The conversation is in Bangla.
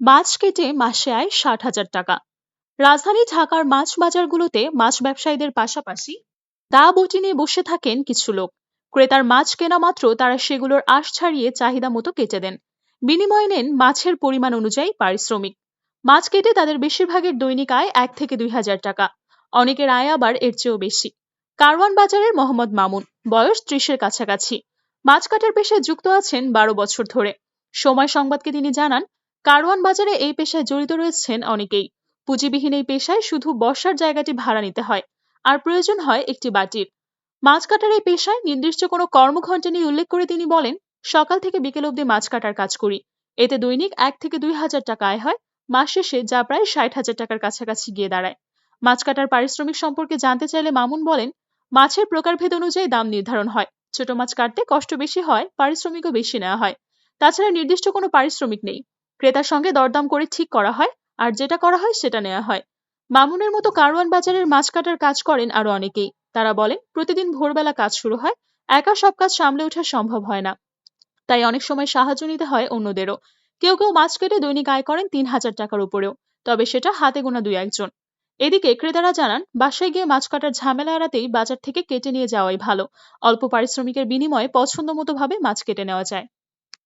মাছ কেটে মাসে আয় ষাট হাজার টাকা। রাজধানী ঢাকার মাছ বাজারগুলোতে মাছ ব্যবসায়ীদের পাশাপাশি দা বটি নিয়ে বসে থাকেন কিছু লোক। ক্রেতার মাছ কেনা মাত্র তারা সেগুলোর আশ ছাড়িয়ে চাহিদা মতো কেটে দেন। বিনিময়ে নেন মাছের পরিমাণ অনুযায়ী পারিশ্রমিক। মাছ কেটে তাদের বেশিরভাগের দৈনিক আয় এক থেকে দুই হাজার টাকা। অনেকের আয় আবার এর চেয়েও বেশি। কারওয়ান বাজারের মোহাম্মদ মামুন, বয়স ত্রিশের কাছাকাছি। মাছ কাটার পেশায় যুক্ত আছেন বারো বছর ধরে। সময় সংবাদকে তিনি জানান কারওয়ান বাজারে এই পেশায় জড়িত রয়েছেন অনেকেই। পুঁজিবিহীন এই পেশায় শুধু বসার জায়গাটি ভাড়া নিতে হয়, আর প্রয়োজন হয় একটি বাটির। মাছ কাটার এই পেশায় নির্দিষ্ট কোনো কর্মঘণ্টা নিয়ে উল্লেখ করে তিনি বলেন, সকাল থেকে বিকেল অবধি মাছ কাটার কাজ করি। এতে দৈনিক এক থেকে দুই হাজার টাকা আয় হয়, মাস শেষে যা প্রায় ষাট হাজার টাকার কাছাকাছি গিয়ে দাঁড়ায়। মাছ কাটার পারিশ্রমিক সম্পর্কে জানতে চাইলে মামুন বলেন, মাছের প্রকারভেদ অনুযায়ী দাম নির্ধারণ হয়। ছোট মাছ কাটতে কষ্ট বেশি হয়, পারিশ্রমিকও বেশি নেওয়া হয়। তাছাড়া নির্দিষ্ট কোনো পারিশ্রমিক নেই। ক্রেতার সঙ্গে দরদাম করে ঠিক করা হয়, আর যেটা করা হয় সেটা নেওয়া হয়। মামুনের মতো কারওয়ান বাজারের মাছ কাটার কাজ করেন আরও অনেকেই। তারা বলেন, প্রতিদিন ভোরবেলা কাজ শুরু হয়, একা সব কাজ সামলে ওঠা সম্ভব হয় না। তাই অনেক সময় সাহায্য নিতে হয় অন্যদেরও। কেউ কেউ মাছ কেটে দৈনিক আয় করেন তিন হাজার টাকার উপরেও, তবে সেটা হাতে গোনা দুই একজন। এদিকে ক্রেতারা জানান, বাসায় গিয়ে মাছ কাটার ঝামেলা এড়াতেই বাজার থেকে কেটে নিয়ে যাওয়াই ভালো। অল্প পারিশ্রমিকের বিনিময়ে পছন্দ মতো ভাবে মাছ কেটে নেওয়া যায়।